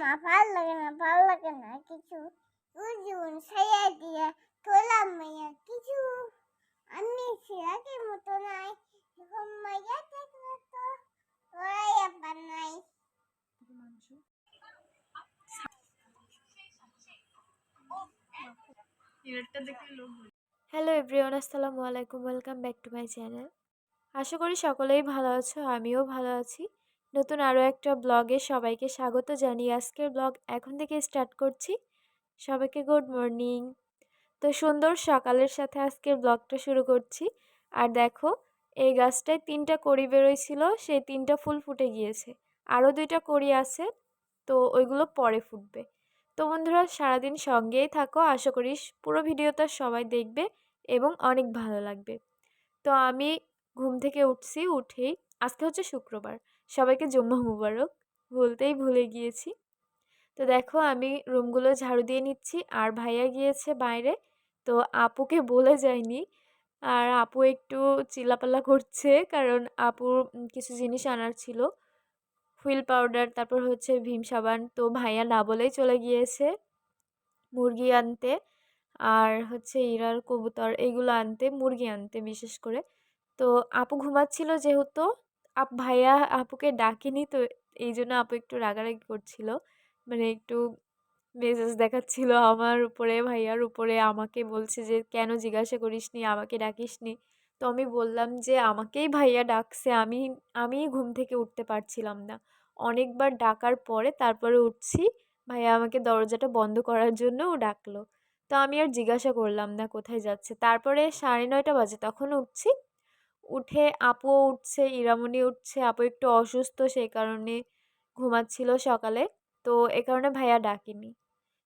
মা ভালো লাগে না, ভালো লাগে না, কিছু। উজুন সাইয়া দিয়ে তোলা মাইয়া, কিছু। আমি সিরাকে মতো নাই, এখন মাইয়া দেখলে তো, ওরাই আবার নাই। হ্যালো এভরিওয়ান আসসালামু আলাইকুম welcome back to my channel আশা করি সকলেই ভালো আছো, আমিও ভালো আছি। নতুন আরও একটা ব্লগে সবাইকে স্বাগত জানিয়ে আজকের ব্লগ এখন থেকে স্টার্ট করছি। সবাইকে গুড মর্নিং। তো সুন্দর সকালের সাথে আজকের ব্লগটা শুরু করছি। আর দেখো, এই গাছটায় তিনটা কড়ি বেরোয়ছিল, সেই তিনটা ফুল ফুটে গিয়েছে। আরও দুইটা কড়ি আছে, তো ওইগুলো পরে ফুটবে। তো বন্ধুরা, সারাদিন সঙ্গেই থাকো। আশা করি পুরো ভিডিওটা সবাই দেখবে এবং অনেক ভালো লাগবে। তো আমি ঘুম থেকে উঠছি, উঠেই, আজকে হচ্ছে শুক্রবার। সবাইকে জম্মা মুবারক। বলতেই ভুলে গিয়েছি। তো দেখো, আমি রুমগুলো ঝাড়ু দিয়ে নিচ্ছি। আর ভাইয়া গিয়েছে বাইরে। তো আপুকে বলে যায়নি। আর আপু একটু চিল্লাপাল্লা করছে, কারণ আপুর কিছু জিনিস আনার ছিল। হুইল পাউডার, তারপর হচ্ছে ভীম সাবান। তো ভাইয়া না বলেই চলে গিয়েছে মুরগি আনতে। আর হচ্ছে ইরার কবুতর, এগুলো আনতে, মুরগি আনতে বিশেষ করে। তো আপু ঘুমাচ্ছিল যেহেতু। আপ, ভাইয়া আপুকে ডাকেনি, তো এই জন্য আপু একটু রাগারাগি করছিল। মানে একটু মেজাজ দেখাচ্ছিল আমার উপরে, ভাইয়ার উপরে, আমাকে বলছে যে, কেন জিজ্ঞাসা করিসনি? আমাকে ডাকিসনি? তো আমি বললাম যে, আমাকেই ভাইয়া ডাকছে, আমি আমি ঘুম থেকে উঠতে পারছিলাম না। অনেকবার ডাকার পরে তারপরে উঠছি, ভাইয়া আমাকে দরজাটা বন্ধ করার জন্যও ডাকলো। তো আমি আর জিজ্ঞাসা করলাম না কোথায় যাচ্ছে। তারপরে সাড়ে নয়টা বাজে তখন উঠছি উঠে আপুও উঠছে, ইরামণি উঠছে, আপু একটু অসুস্থ সেই কারণে ঘুমাচ্ছিল সকালে। তো এ কারণে ভাইয়া ডাকেনি।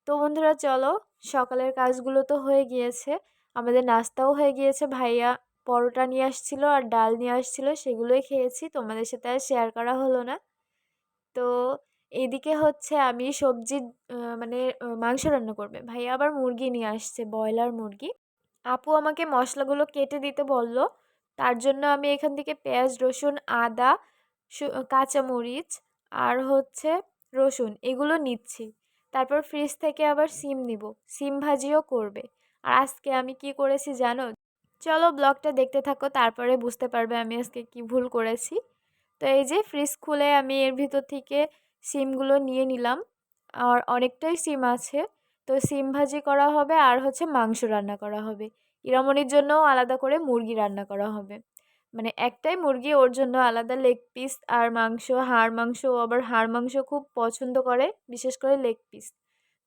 তো বন্ধুরা চলো, সকালের কাজগুলো তো হয়ে গিয়েছে, আমাদের নাস্তাও হয়ে গিয়েছে। ভাইয়া পরোটা নিয়ে আসছিল আর ডাল নিয়ে আসছিল, সেগুলোই খেয়েছি, তোমাদের সাথে আর শেয়ার করা হলো না। তো এদিকে হচ্ছে আমি সবজি মানে মাংস রান্না করবে। ভাইয়া আবার মুরগি নিয়ে আসছে, ব্রয়লার মুরগি। আপু আমাকে মশলাগুলো কেটে দিতে বলল তার জন্য আমি এখান থেকে পেঁয়াজ, রসুন, আদা কাঁচামরিচ আর হচ্ছে রসুন এগুলো নিচ্ছি। তারপর ফ্রিজ থেকে আবার সিম নিব। সিম ভাজিও করবে। আর আজকে আমি কি করেছি জানো? চলো ব্লগটা দেখতে থাকো, তারপরে বুঝতে পারবে আমি আজকে কি ভুল করেছি। তো এই যে ফ্রিজ খুলে আমি এর ভিতর থেকে সিমগুলো নিয়ে নিলাম। আর অনেকটাই সিম আছে। তো সিম ভাজি করা হবে আর হচ্ছে মাংস রান্না করা হবে। ইরামনির জন্যও আলাদা করে মুরগি রান্না করা হবে। মানে একটাই মুরগি ওর জন্য আলাদা লেগ পিস আর মাংস, হাড় মাংস আবার হাড় মাংস খুব পছন্দ করে, বিশেষ করে লেগ পিস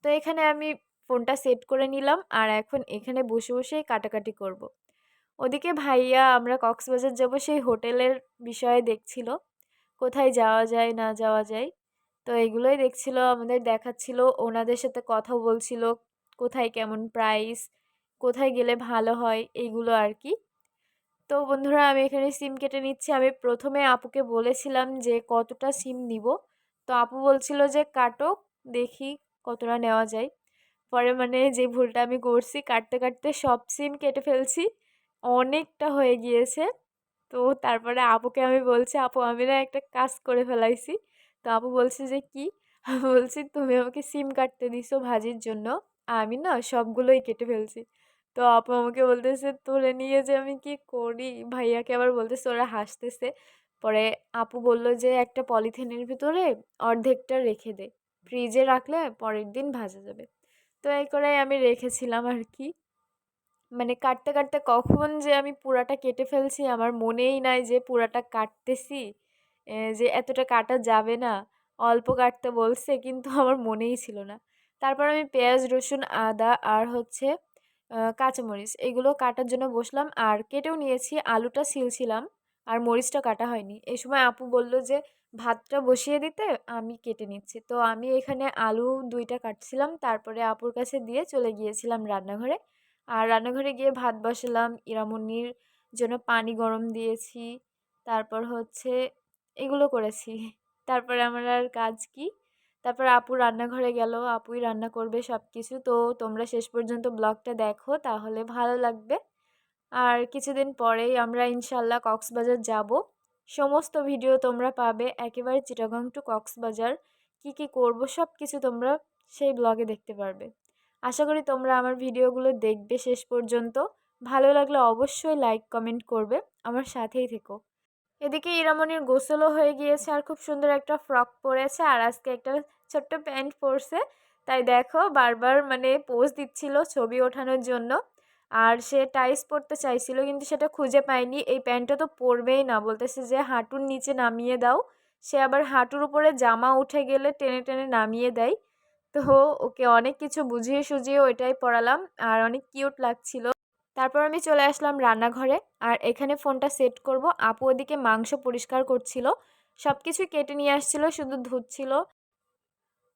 তো এখানে আমি ফোনটা সেট করে নিলাম আর এখন এখানে বসে বসেই কাটাকাটি করব। ওদিকে ভাইয়া, আমরা কক্সবাজার যাব সেই হোটেলের বিষয়ে দেখছিল। কোথায় যাওয়া যায়, না যাওয়া যায়। তো এগুলোই দেখছিল, আমাদের দেখাচ্ছিল, ওনাদের সাথে কথা বলছিল, কোথায় কেমন প্রাইস কোথায় গেলে ভালো হয় এইগুলো আর কি তো বন্ধুরা, আমি এখানে সিম কেটে নিচ্ছি। আমি প্রথমে আপুকে বলেছিলাম যে কতটা সিম নিব। তো আপু বলছিল যে কাটো দেখি কতটা নেওয়া যায়। পরে মানে যে ভুলটা আমি করছি, কাটতে কাটতে সব সিম কেটে ফেলছি। অনেকটা হয়ে গিয়েছে। তো তারপরে আপুকে আমি বলছি, আপু, আমি না একটা কাজ করে ফেলাইছি। তো আপু বলছে যে, কি? বলছি, তুমি আমাকে সিম কাটতে দিছো ভাজির জন্য। আমি না সবগুলোই কেটে ফেলছি। তো আপু আমাকে বলতেছে, তুলে নিয়ে যে আমি কি করি? ভাইয়াকে আবার বলতেছে, ওরা হাসতেছে। পরে আপু বলল যে, একটা পলিথিনের ভিতরে অর্ধেকটা রেখে দে। ফ্রিজে রাখলে পরের দিন ভাজা যাবে। তো এই করে আমি রেখেছিলাম আর কি। মানে কাটতে কাটতে কখন যে আমি পুরাটা কেটে ফেলছি, আমার মনেই নাই যে পুরাটা কাটতেছি যে এতটা কাটা যাবে না। অল্প কাটতে বলছে, কিন্তু আমার মনেই ছিল না। তারপর আমি পেঁয়াজ, রসুন, আদা আর হচ্ছে কাঁচামরিচ, এগুলো কাটার জন্য বসলাম আর কেটেও নিয়েছি। আলুটা ছিলছিলাম আর মরিচটা কাটা হয়নি। এই সময় আপু বলল যে, ভাতটা বসিয়ে দিতে, আমি কেটে নিচ্ছি। তো আমি এখানে আলু দুইটা কাটছিলাম, তারপরে আপুর কাছে দিয়ে চলে গিয়েছিলাম রান্নাঘরে। আর রান্নাঘরে গিয়ে ভাত বসালাম ইরামনির জন্য পানি গরম দিয়েছি, তারপর হচ্ছে এগুলো করেছি। তারপরে আমার আর কাজ কি? তারপর আপু রান্নাঘরে গেল, আপুই রান্না করবে সব কিছু তো তোমরা শেষ পর্যন্ত ব্লগটা দেখো, তাহলে ভালো লাগবে। আর কিছুদিন পরেই আমরা ইনশাল্লাহ কক্সবাজার যাব। সমস্ত ভিডিও তোমরা পাবে, একেবারে চিটাগং টু কক্সবাজার। কি কি করব সব কিছু তোমরা সেই ব্লগে দেখতে পারবে। আশা করি তোমরা আমার ভিডিওগুলো দেখবে শেষ পর্যন্ত। ভালো লাগলে অবশ্যই লাইক, কমেন্ট করবে। আমার সাথেই থেকো। এদিকে ইরামনির গোসলও হয়ে গিয়েছে আর খুব সুন্দর একটা ফ্রক পরেছে আর আজকে একটা ছোট্ট প্যান্ট পরছে। তাই দেখো বারবার মানে পোজ দিচ্ছিল ছবি ওঠানোর জন্য। আর সে টাইস পরতে চাইছিল কিন্তু সেটা খুঁজে পায়নি। এই প্যান্টটা তো পরবেই না। বলতেছে যে হাঁটুর নিচে নামিয়ে দাও। সে আবার হাঁটুর উপরে জামা উঠে গেলে টেনে টেনে নামিয়ে দেয়। তো ওকে অনেক কিছু বুঝিয়ে সুঝিয়ে ওইটাই পড়ালাম আর অনেক কিউট লাগছিল। তারপর আমি চলে আসলাম রান্নাঘরে। আর এখানে ফোনটা সেট করব। আপু ওদিকে মাংস পরিষ্কার করছিল। সব কিছুই কেটে নিয়ে আসছিল, শুধু ধুচ্ছিল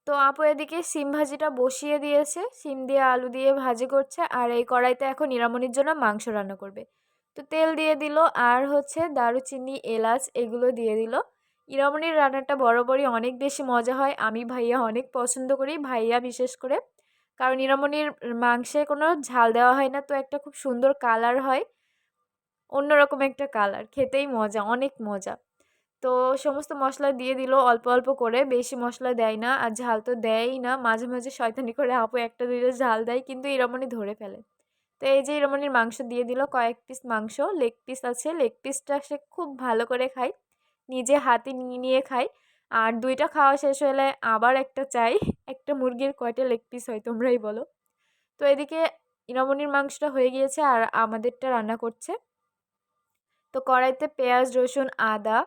তো আপু এদিকে সিম ভাজিটা বসিয়ে দিয়েছে। সিম দিয়ে আলু দিয়ে ভাজি করছে। আর এই কড়াইতে এখন নিরামনির জন্য মাংস রান্না করবে। তো তেল দিয়ে দিল। আর হচ্ছে দারুচিনি, এলাচ এগুলো দিয়ে দিল। ইরামনির রান্নাটা বরাবরই অনেক বেশি মজা হয়। আমি ভাইয়া অনেক পছন্দ করি। ভাইয়া বিশেষ করে। কারণ নিরামনির মাংসে কোনো ঝাল দেওয়া হয় না, তো একটা খুব সুন্দর কালার হয়। অন্যরকম একটা কালার খেতেই মজা, অনেক মজা। তো সমস্ত মশলা দিয়ে দিল, অল্প অল্প করে, বেশি মশলা দেয় না আর ঝাল তো দেয়ই না। মাঝে মাঝে শয়তানি করে আপু একটা, দুইটা ঝাল দেয়, কিন্তু এরমনই ধরে ফেলে। তো এই যে এরমনির মাংস দিয়ে দিল, কয়েক পিস মাংস লেগ পিস আছে লেগ পিসটা সে খুব ভালো করে খায়। নিজে হাতে নিয়ে নিয়ে খায়। আর দুইটা খাওয়া শেষ হলে আবার একটা চাই। একটা মুরগির কয়টা লেগ পিস হয় তোমরাই বলো। তো এদিকে ইরামনির মাংসটা হয়ে গিয়েছে আর আমাদেরটা রান্না করছে। তো কড়াইতে পেঁয়াজ, রসুন, আদা,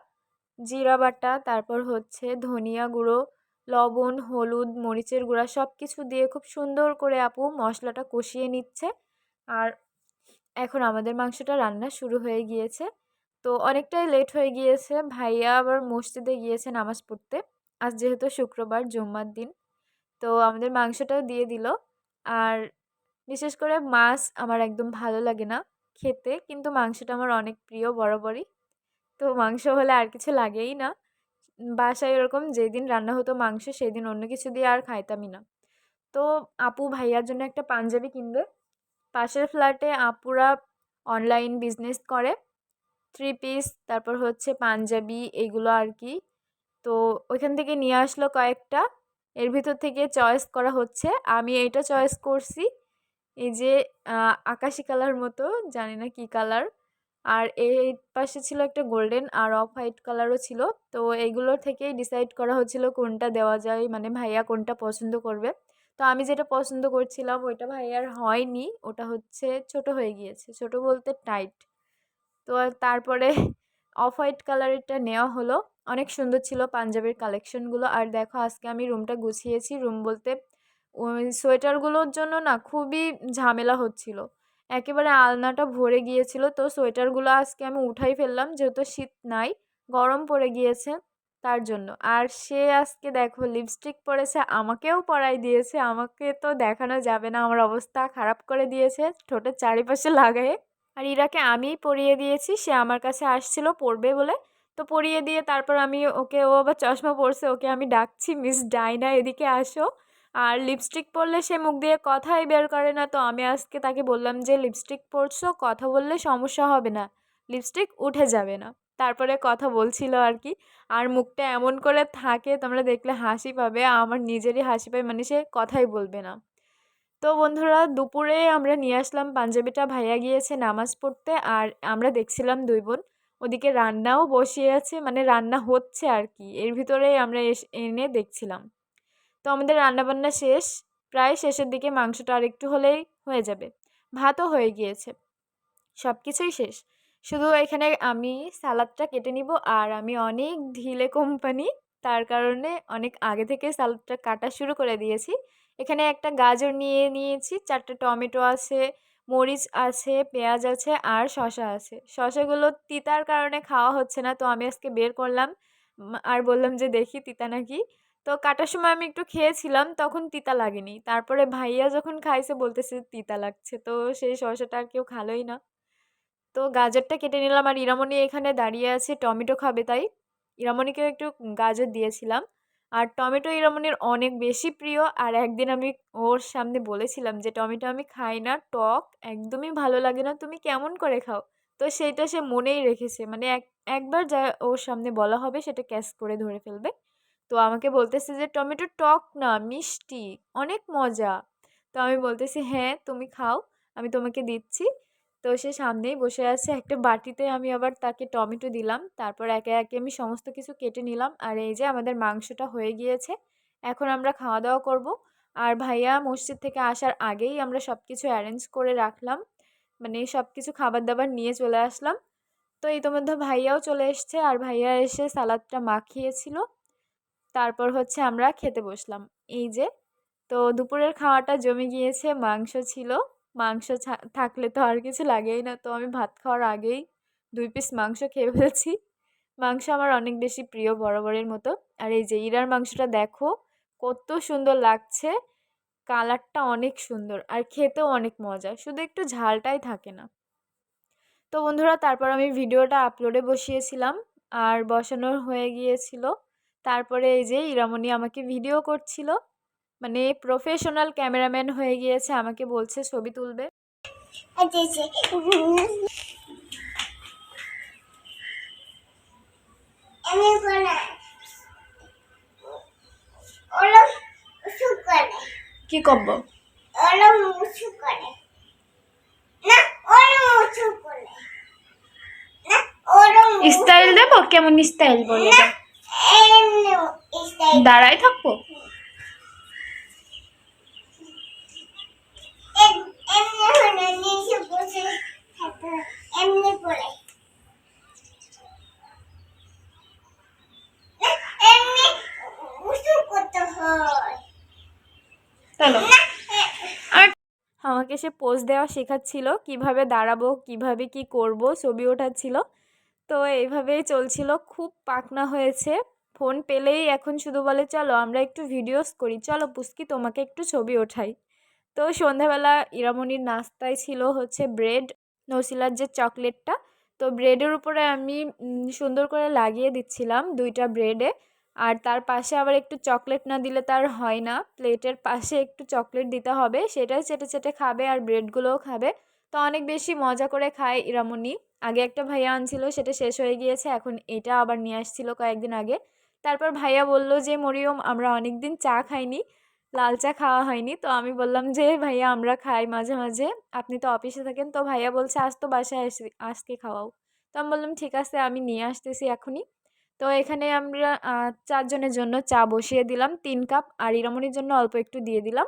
জিরা বাটা, তারপর হচ্ছে ধনিয়া গুঁড়ো, লবণ, হলুদ, মরিচের গুঁড়া সব কিছু দিয়ে খুব সুন্দর করে আপু মশলাটা কষিয়ে নিচ্ছে। আর এখন আমাদের মাংসটা রান্না শুরু হয়ে গিয়েছে। তো অনেকটাই লেট হয়ে গিয়েছে। ভাইয়া আবার মসজিদে গিয়েছে নামাজ পড়তে। আজ যেহেতু শুক্রবার, জুম্মার দিন, তো আমাদের মাংসটাও দিয়ে দিল। আর বিশেষ করে মাছ আমার একদম ভালো লাগে না খেতে, কিন্তু মাংসটা আমার অনেক প্রিয় বরাবরই। তো মাংস হলে আর কিছু লাগেই না। বাসায় এরকম যেদিন রান্না হতো মাংস, সেদিন অন্য কিছু দিয়ে আর খাইতামই না। তো আপু ভাইয়ার জন্য একটা পাঞ্জাবি কিনবে। পাশের ফ্ল্যাটে আপুরা অনলাইন বিজনেস করে। থ্রি পিস তারপর হচ্ছে পাঞ্জাবি, এগুলো আর কি তো ওইখান থেকে নিয়ে আসলো কয়েকটা। এর ভিতর থেকে চয়েস করা হচ্ছে। আমি এইটা চয়েস করছি। এই যে আকাশি কালার মতো, জানি না কি কালার আর এই পাশে ছিল একটা গোল্ডেন আর অফ হোয়াইট কালারও ছিল। তো এইগুলোর থেকেই ডিসাইড করা হচ্ছিল কোনটা দেওয়া যায় মানে ভাইয়া কোনটা পছন্দ করবে। তো আমি যেটা পছন্দ করছিলাম, ওইটা ভাইয়ার হয়নি। ওটা হচ্ছে ছোট হয়ে গিয়েছে। ছোট বলতে টাইট তো তারপরে অফ হোয়াইট কালারেরটা নেওয়া হলো। অনেক সুন্দর ছিল পাঞ্জাবের কালেকশনগুলো আর দেখো, আজকে আমি রুমটা গুছিয়েছি। রুম বলতে সোয়েটারগুলোর জন্য না খুবই ঝামেলা হচ্ছিল। একেবারে আলনাটা ভরে গিয়েছিল। তো সোয়েটারগুলো আজকে আমি উঠাই ফেললাম, যেহেতু শীত নাই, গরম পড়ে গিয়েছে তার জন্য। আর সে আজকে দেখো লিপস্টিক পরেছে, আমাকেও পরাই দিয়েছে। আমাকে তো দেখানো যাবে না, আমার অবস্থা খারাপ করে দিয়েছে। ঠোঁটের চারিপাশে লাগায়ে আর ইরাকে আমিই পরিয়ে দিয়েছি, সে আমার কাছে আসছিল, পড়বে বলে। তো পরিয়ে দিয়ে তারপর আমি ওকে, ও আবার চশমা পরছে, ওকে আমি ডাকছি, মিস ডাইনা, এদিকে আসো। আর লিপস্টিক পরলে সে মুখ দিয়ে কথাই বের করে না। তো আমি আজকে তাকে বললাম যে, লিপস্টিক পরছো, কথা বললে সমস্যা হবে না। লিপস্টিক উঠে যাবে না। তারপরে কথা বলছিল আর কি। আর মুখটা এমন করে থাকে, তোমরা দেখলে হাসি পাবে। আমার নিজেরই হাসি পায় মানে সে কথাই বলবে না। তো বন্ধুরা দুপুরে আমরা নিয়ে আসলাম পাঞ্জাবিটা, ভাইয়া গিয়েছে নামাজ পড়তে আর আমরা দেখছিলাম দুই বোন। ওদিকে রান্নাও বসিয়ে আছে মানে রান্না হচ্ছে আর কি এর ভিতরে আমরা এনে দেখছিলাম। তো আমাদের রান্নাবান্না শেষ, প্রায় শেষের দিকে মাংসটা আর একটু হলেই হয়ে যাবে। ভাতও হয়ে গিয়েছে। সব কিছুই শেষ। শুধু এখানে আমি সালাদটা কেটে নিব আর আমি অনেক ঢিলে কোম্পানি, তার কারণে অনেক আগে থেকে সালাদটা কাটা শুরু করে দিয়েছি। এখানে একটা গাজর নিয়ে নিয়েছি, চারটে টমেটো আছে, মরিচ আছে, পেঁয়াজ আছে আর শশা আছে। শশাগুলো তিতার কারণে খাওয়া হচ্ছে না, তো আমি আজকে বের করলাম। আর বললাম যে দেখি তিতা নাকি। তো কাটার সময় আমি একটু খেয়েছিলাম, তখন তিতা লাগেনি। তারপরে ভাইয়া যখন খাইছে বলতেছে তিতা লাগছে, তো সেই শসাটা আর কেউ খালোই না। তো গাজরটা কেটে নিলাম আর ইরামণি এখানে দাঁড়িয়ে আছে, টমেটো খাবে তাই। ইরামণিকেও একটু গাজর দিয়েছিলাম। আর টমেটো ইরামণির অনেক বেশি প্রিয়। আর একদিন আমি ওর সামনে বলেছিলাম যে, টমেটো আমি খাই না, টক একদমই ভালো লাগে না, তুমি কেমন করে খাও? তো সেইটা সে মনেই রেখেছে। মানে এক, একবার যা ওর সামনে বলা হবে সেটা ক্যাশ করে ধরে ফেলবে। তো আমাকে বলতেছে যে, টমেটো টক না, মিষ্টি, অনেক মজা। তো আমি বলতেছি হ্যাঁ তুমি খাও, আমি তোমাকে দিচ্ছি। তো সে সামনেই বসে আছে। একটা বাটিতে আমি আবার তাকে টমেটো দিলাম। তারপর একে একে আমি সমস্ত কিছু কেটে নিলাম। আর এই যে আমাদের মাংসটা হয়ে গিয়েছে, এখন আমরা খাওয়া দাওয়া করব। আর ভাইয়া মসজিদ থেকে আসার আগেই আমরা সব কিছু অ্যারেঞ্জ করে রাখলাম। মানে সব কিছু খাবার দাবার নিয়ে চলে আসলাম। তো ইতোমধ্যে ভাইয়াও চলে এসছে। আর ভাইয়া এসে সালাদটা মাখিয়েছিল। তারপর হচ্ছে আমরা খেতে বসলাম। এই যে, তো দুপুরের খাওয়াটা জমে গিয়েছে, মাংস ছিল। মাংস থাকলে তো আর কিছু লাগেই না। তো আমি ভাত খাওয়ার আগেই দুই পিস মাংস খেয়ে ফেলছি। মাংস আমার অনেক বেশি প্রিয় বরাবরের মতো। আর এই যে ইরার মাংসটা দেখো, কত সুন্দর লাগছে। কালারটা অনেক সুন্দর আর খেতেও অনেক মজা, শুধু একটু ঝালটাই থাকে না। তো বন্ধুরা, তারপর আমি ভিডিওটা আপলোডে বসিয়েছিলাম, আর বসানো হয়ে গিয়েছিল। তারপরে এই যে ইরামণি আমাকে ভিডিও করছিল। মানে প্রফেশনাল ক্যামেরাম্যান হয়ে গিয়েছে, আমাকে বলছে ছবি তুলবে। কি করব? স্টাইল দেব? কেমন স্টাইল বলে? না দাঁড়াই থাকব? এমনি হলে নিচে বসে থাকতে। এমনি করে এমনি উঁচু করতে হয়। চলো আমাকে সে পোজ দেওয়া শেখাচ্ছিল কীভাবে দাঁড়াবো কীভাবে কি করব ছবি ওঠাচ্ছিল। তো এইভাবেই চলছিল খুব পাকনা হয়েছে। ফোন পেলেই এখন শুধু বলে চলো আমরা একটু ভিডিওস করি। চলো পুস্কি তোমাকে একটু ছবি ওঠাই। তো সন্ধ্যাবেলা ইরামণির নাস্তায় ছিল হচ্ছে ব্রেড নসিলার যে চকলেটটা। তো ব্রেডের উপরে আমি সুন্দর করে লাগিয়ে দিচ্ছিলাম দুইটা ব্রেডে। আর তার পাশে আবার একটু চকলেট না দিলে তার হয় না। প্লেটের পাশে একটু চকলেট দিতে হবে, সেটাই চেটে চেটে খাবে আর ব্রেডগুলোও খাবে। তো অনেক বেশি মজা করে খায় ইরামণি। আগে একটা ভাইয়া আনছিল, সেটা শেষ হয়ে গিয়েছে, এখন এটা আবার নিয়ে আসছিল কয়েকদিন আগে। তারপর ভাইয়া বলল যে, মরিয়ম, আমরা অনেক দিন চা খাইনি। লাল চা খাওয়া হয়নি। তো আমি বললাম যে, ভাইয়া, আমরা খাই মাঝে মাঝে। আপনি তো অফিসে থাকেন। তো ভাইয়া বলছে, আজ তো বাসায় আজকে খাওয়াও। তো আমি বললাম, ঠিক আছে, আমি নিয়ে আসতেছি এখনই। তো এখানে আমরা চারজনের জন্য চা বসিয়ে দিলাম, তিন কাপ। আর ইরামনির জন্য অল্প একটু দিয়ে দিলাম।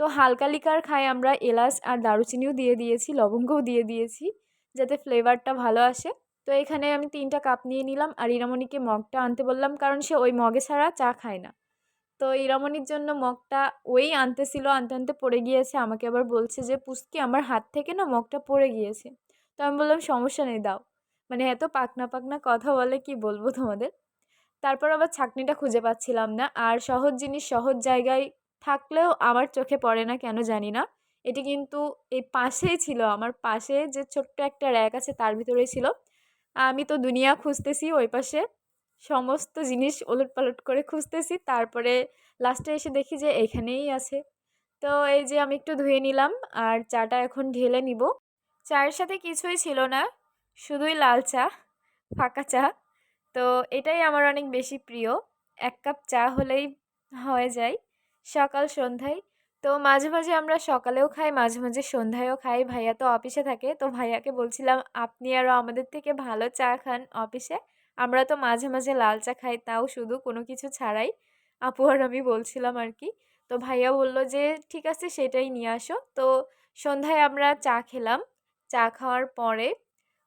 তো হালকা লিকার খাই আমরা, এলাচ আর দারুচিনিও দিয়ে দিয়েছি, লবঙ্গও দিয়ে দিয়েছি, যাতে ফ্লেভারটা ভালো আসে। তো এখানে আমি তিনটা কাপ নিয়ে নিলাম। আর ইরামণিকে মগটা আনতে বললাম, কারণ সে ওই মগে ছাড়া চা খায় না। তো ইরামণির জন্য মগটা ওই আনতেছিল, আনতে আনতে পড়ে গিয়েছে। আমাকে আবার বলছে যে, পুস্কি, আমার হাত থেকে না মগটা পড়ে গিয়েছে। তো আমি বললাম, সমস্যা নেই, দাও। মানে এত পাকনা পাকনা কথা বলে কি বলব তোমাদের? তারপর আবার ছাকনিটা খুঁজে পাচ্ছিলাম না। আর সহজ জিনিস, সহজ জায়গায় থাকলেও আমার চোখে পড়ে না, কেন জানি না। এটি কিন্তু এই পাশেই ছিল আমার পাশে যে ছোট্ট একটা র্যাক আছে, তার ভিতরেই ছিল। আমি তো দুনিয়া খুঁজতেছি ওই পাশে। সমস্ত জিনিস ওলট পালট করে খুঁজতেছি। তারপরে লাস্টে এসে দেখি যে এখানেই আছে। তো এই যে আমি একটু ধুয়ে নিলাম আর চাটা এখন ঢেলে নিব। চায়ের সাথে কিছুই ছিল না, শুধুই লাল চা, ফাঁকা চা। তো এটাই আমার অনেক বেশি প্রিয়। এক কাপ চা হলেই হয়ে যায় সকাল সন্ধ্যায়। তো মাঝে মাঝে আমরা সকালেও খাই, মাঝে মাঝে সন্ধ্যায়ও খাই। ভাইয়া তো অফিসে থাকে, তো ভাইয়াকে বলছিলাম, আপনি আরও আমাদের থেকে ভালো চা খান অফিসে। আমরা তো মাঝে মাঝে লাল চা খাই, তাও শুধু কোনো কিছু ছাড়াই। আপু আর আমি বলছিলাম আর কি, তো ভাইয়া বলল যে, ঠিক আছে, সেটাই নিয়ে আসো। তো সন্ধ্যায় আমরা চা খেলাম। চা খাওয়ার পরে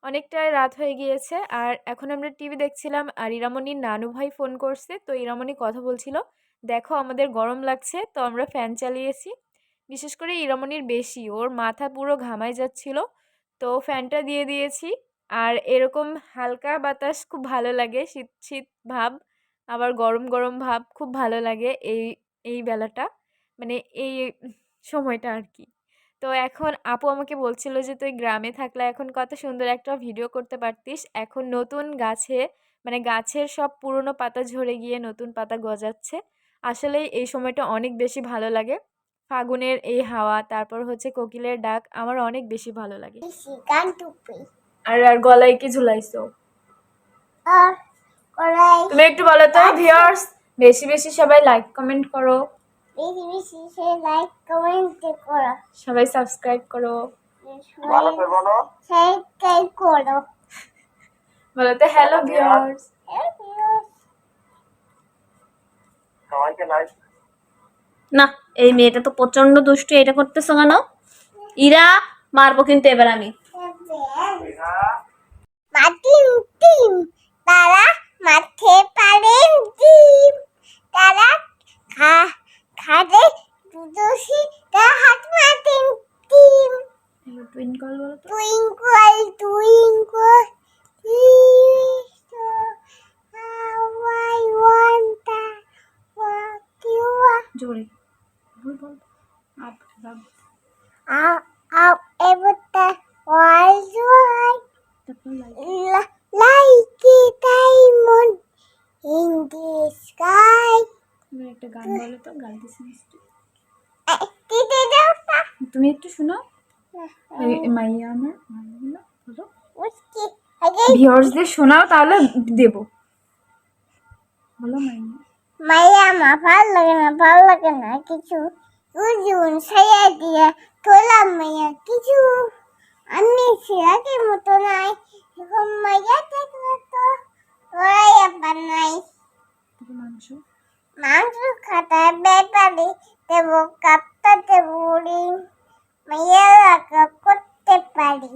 অনেকটাই রাত হয়ে গিয়েছে আর এখন আমরা টিভি দেখছিলাম আর ইরামণির নানু ভাই ফোন করছে। তো ইরামণি কথা বলছিল, দেখো, আমাদের গরম লাগছে, তো আমরা ফ্যান চালিয়েছি। বিশেষ করে ইরামণির বেশি, ওর মাথা পুরো ঘামায় যাচ্ছিল। তো ফ্যানটা দিয়ে দিয়েছি। আর এরকম হালকা বাতাস খুব ভালো লাগে, শীত শীত ভাব, আবার গরম গরম ভাব খুব ভালো লাগে এই এই বেলাটা। মানে এই সময়টা আর কি তো এখন আপু আমাকে বলছিল যে, তুই গ্রামে থাকলে এখন কত সুন্দর একটা ভিডিও করতে পারতিস। এখন নতুন গাছে মানে গাছের সব পুরনো পাতা ঝরে গিয়ে নতুন পাতা গজাচ্ছে। আসলেই এই সময়টা অনেক বেশি ভালো লাগে। ফাগুনের এই হাওয়া, তারপর হচ্ছে কোকিলের ডাক, আমার অনেক বেশি ভালো লাগে। আর আর গলায় কি ঝুলাইছো? আর তুমি একটু বলো তো ভিউয়ার্স বেশি বেশি সবাই লাইক কমেন্ট করো। বেশি বেশি সে লাইক কমেন্ট করো। সবাই সাবস্ক্রাইব করো। সবাই সাবস্ক্রাইব করো। বলো তো হ্যালো ভিউয়ার্স না এই মেয়েটা তো প্রচণ্ড দুষ্টু এটা করতেছো কেন? ইরা মারবো কিন্তু এবার আমি। মাটিম টিম তারা মাঠে পারেন ডিম তারা তুমি একটু শোনো। মাইয়া আমার মাইয়া বলো। ভিউয়ার্সদের শোনাও তাহলে দেবো। বলো মাইয়া। মাইয়া আমার ভালো লাগে না ভালো লাগে না কিছু। উজুন সাইয়া দিয়ে তোলা মাইয়া কিছু। আমি সিরাকে মতো নাই এখন মাইয়া থাকলে তো ওরাই আবার নাই। তারপর মাংস খাতার ব্যাপারে দেব কাপ্তাতে বুড়ি মেয়েরা করতে পারি।